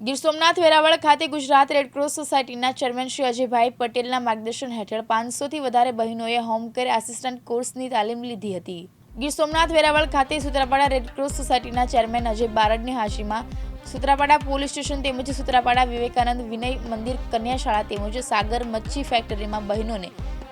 ગીર સોમનાથ વેરાવળ ખાતે ગુજરાત રેડક્રોસ સોસાયટીના ચેરમેન શ્રી અજયભાઈ પટેલના માર્ગદર્શન હેઠળ પાંચસોથી વધારે બહેનોએ હોમ કેર આસિસ્ટન્ટ કોર્સની તાલીમ લીધી હતી. ગીર સોમનાથ વેરાવળ ખાતે સુત્રાપાડા રેડક્રોસ સોસાયટીના ચેરમેન અજય બારડની હાજરીમાં સુત્રાપાડા પોલીસ સ્ટેશન તેમજ સુત્રાપાડા વિવેકાનંદ વિનય મંદિર કન્યાશાળા તેમજ સાગર મચ્છી ફેક્ટરીમાં બહેનોને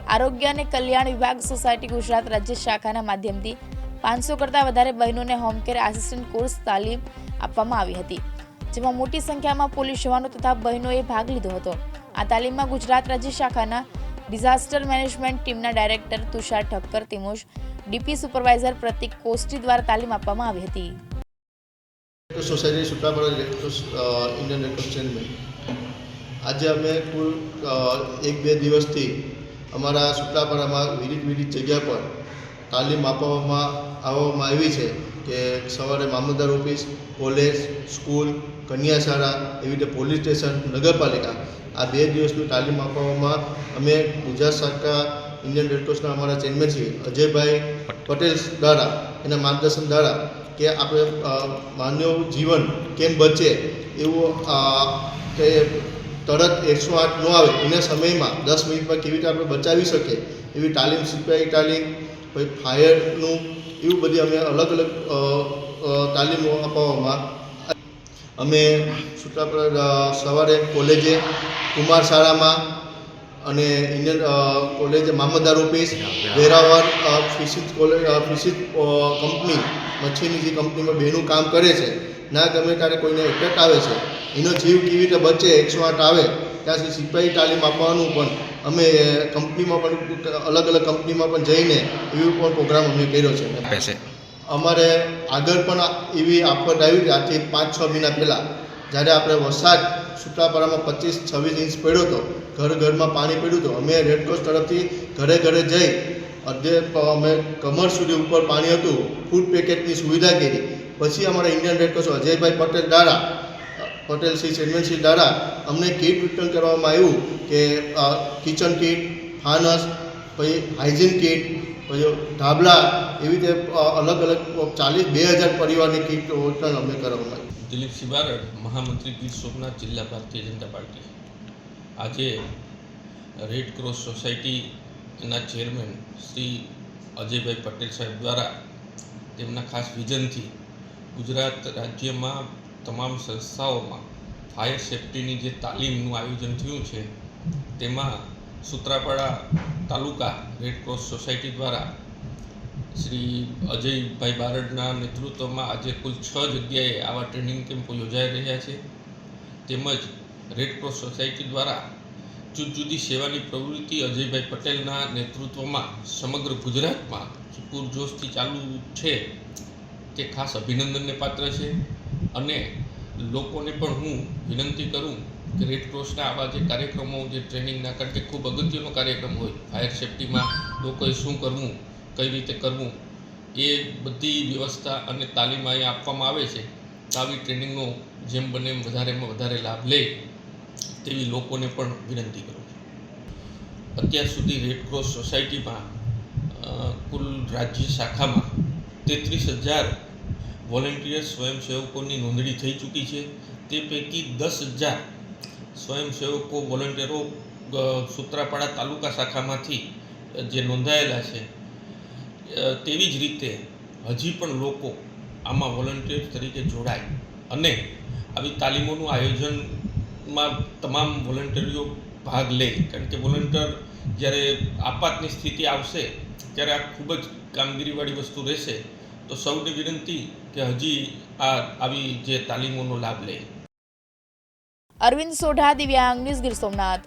આરોગ્ય અને કલ્યાણ વિભાગ સોસાયટી ગુજરાત રાજ્ય શાખાના માધ્યમથી પાંચસો કરતાં વધારે બહેનોને હોમ કેર આસિસ્ટન્ટ કોર્સ તાલીમ આપવામાં આવી હતી. જેમાં મોટી સંખ્યામાં પોલીસ જવાનો તથા બહેનોએ ભાગ લીધો હતો. આ તાલીમમાં ગુજરાત રાજ્ય શાખાના ડિઝાસ્ટર મેનેજમેન્ટ ટીમના ડાયરેક્ટર તુષાર ઠક્કર તેમજ ડીપી સુપરવાઇઝર પ્રતિક કોસ્ટી દ્વારા તાલીમ આપવામાં આવી હતી. સોસાયટી રેડક્રોસ ઇન્ડિયન ચેનમેન આજે અમે કુલ એક બે દિવસથી અમારા સુત્રાપાડામાં વિવિધ વિવિધ જગ્યા પર તાલીમ આપવામાં આવવામાં આવી છે. કે સવારે મામલતદાર ઓફિસ, કોલેજ, સ્કૂલ, કન્યાશાળા એવી રીતે પોલીસ સ્ટેશન, નગરપાલિકા આ બે દિવસની તાલીમ આપવામાં અમે ગુજરાત સરકાર, ઇન્ડિયન રેડક્રોસના અમારા ચેરમેન શ્રી અજયભાઈ પટેલ દ્વારા એના માર્ગદર્શન દ્વારા કે આપણે માનવ જીવન કેમ બચે એવું કે તરત એકસો આઠ ન આવે એના સમયમાં દસ મિનિટમાં કેવી રીતે આપણે બચાવી શકીએ એવી તાલીમ સિપાહી તાલીમ, પછી ફાયરનું એવું બધી અમે અલગ અલગ તાલીમો અપાવવામાં અમે છૂટા સવારે કોલેજે કુમાર શાળામાં અને ઇન્ડિયન કોલેજ મામદાર ઓફિસ વેરાવર અ, ફિશિત કોલેજ અ, ફિશિત કંપની મચ્છીની જે કંપનીમાં બેનું કામ કરે છે. ના ગમે ત્યારે કોઈને એટેક આવે છે. એનો જીવ કેવી રીતે બચે એકસો આઠ આવે ત્યાં સુધી સિપાહી તાલીમ આપવાનું પણ અમે કંપનીમાં પણ અલગ અલગ કંપનીમાં પણ જઈને એવી પણ પ્રોગ્રામ અમે કર્યો છે. અમારે આગળ પણ એવી આફત આવી આજથી પાંચ છ મહિના પહેલાં જ્યારે આપણે વરસાદ સુત્રાપાડામાં પચીસ છવ્વીસ ઇંચ પડ્યો હતો ઘર ઘરમાં પાણી પડ્યું હતું અમે રેડક્રોસ તરફથી ઘરે ઘરે જઈ અડધે અમે કમર સુધી ઉપર પાણી હતું ફૂડ પેકેટની સુવિધા કરી. પછી અમારા ઇન્ડિયન રેડક્રોસ અજયભાઈ પટેલ દ્વારા અ, પટેલ શ્રી ચેરમેનશ્રી દ્વારા અમને કીટ વિતરણ કરવામાં આવ્યું કે કિચન કીટ ફાનસ પછી હાઇજીન કીટ પછી ઢાબલા એવી રીતે અલગ અલગ ચાલીસ બે હજાર પરિવારની કીટ વિતરણ અમને કરવામાં આવ્યું દિલીપસિંહ બારડ મહામંત્રી ગીર સોમનાથ જિલ્લા ભારતીય જનતા પાર્ટી. આજે રેડ ક્રોસ સોસાયટીના ચેરમેન શ્રી અજયભાઈ પટેલ સાહેબ દ્વારા તેમના ખાસ વિઝનથી ગુજરાત રાજ્યમાં તમામ સંસ્થાઓમાં ફાયર સેફ્ટીની જે તાલીમનું આયોજન થયું છે, તેમાં સૂત્રાપાડા તાલુકા રેડ ક્રોસ સોસાયટી દ્વારા શ્રી અજયભાઈ બારડના નેતૃત્વમાં આજે કુલ છ જગ્યાએ આવા ટ્રેનિંગ કેમ્પો યોજાઈ રહ્યા છે. તેમજ રેડક્રોસ સોસાયટી દ્વારા જુદી જુદી સેવાની પ્રવૃત્તિ અજયભાઈ પટેલના નેતૃત્વમાં સમગ્ર ગુજરાતમાં પૂરજોશથી ચાલુ છે, તે ખાસ અભિનંદનને પાત્ર છે. અને લોકોને પણ હું વિનંતી કરું કે રેડક્રોસના આવા જે કાર્યક્રમો, જે ટ્રેનિંગના કારણ કે ખૂબ અગત્યનો કાર્યક્રમ હોય. ફાયર સેફ્ટીમાં લોકોએ શું કરવું, કઈ રીતે કરવું, એ બધી વ્યવસ્થા અને તાલીમ અહીંયા આપવામાં આવે છે. આવી ટ્રેનિંગનો જેમ બને એમ વધારેમાં વધારે લાભ લે તેવી લોકોને પણ વિનંતી કરું છું. અત્યાર સુધી રેડક્રોસ સોસાયટીમાં કુલ રાજ્ય શાખામાં તેત્રીસ હજાર વોલેન્ટિયર સ્વયંસેવકોની નોંધણી થઈ ચૂકી છે. તે પૈકી દસ હજાર સ્વયંસેવકો વોલેન્ટિયરો સૂત્રાપાડા તાલુકા શાખામાંથી જે નોંધાયેલા છે. તેવી જ રીતે હજી પણ લોકો આમાં વોલન્ટિયર તરીકે જોડાય. અને આવી તાલીમોનું આયોજનમાં તમામ વોલન્ટિયરો ભાગ લે. કારણ કે વોલન્ટિયર જ્યારે આપાતની સ્થિતિ આવશે, ત્યારે આ ખૂબ જ કામગીરીવાળી વસ્તુ રહેશે. તો સૌને વિનંતી કે હજી આ આવી જે તાલીમોનો લાભ લે. અરવિંદ સોઢા, દિવ્યાંગ, ન્યૂઝ ગીર સોમનાથ.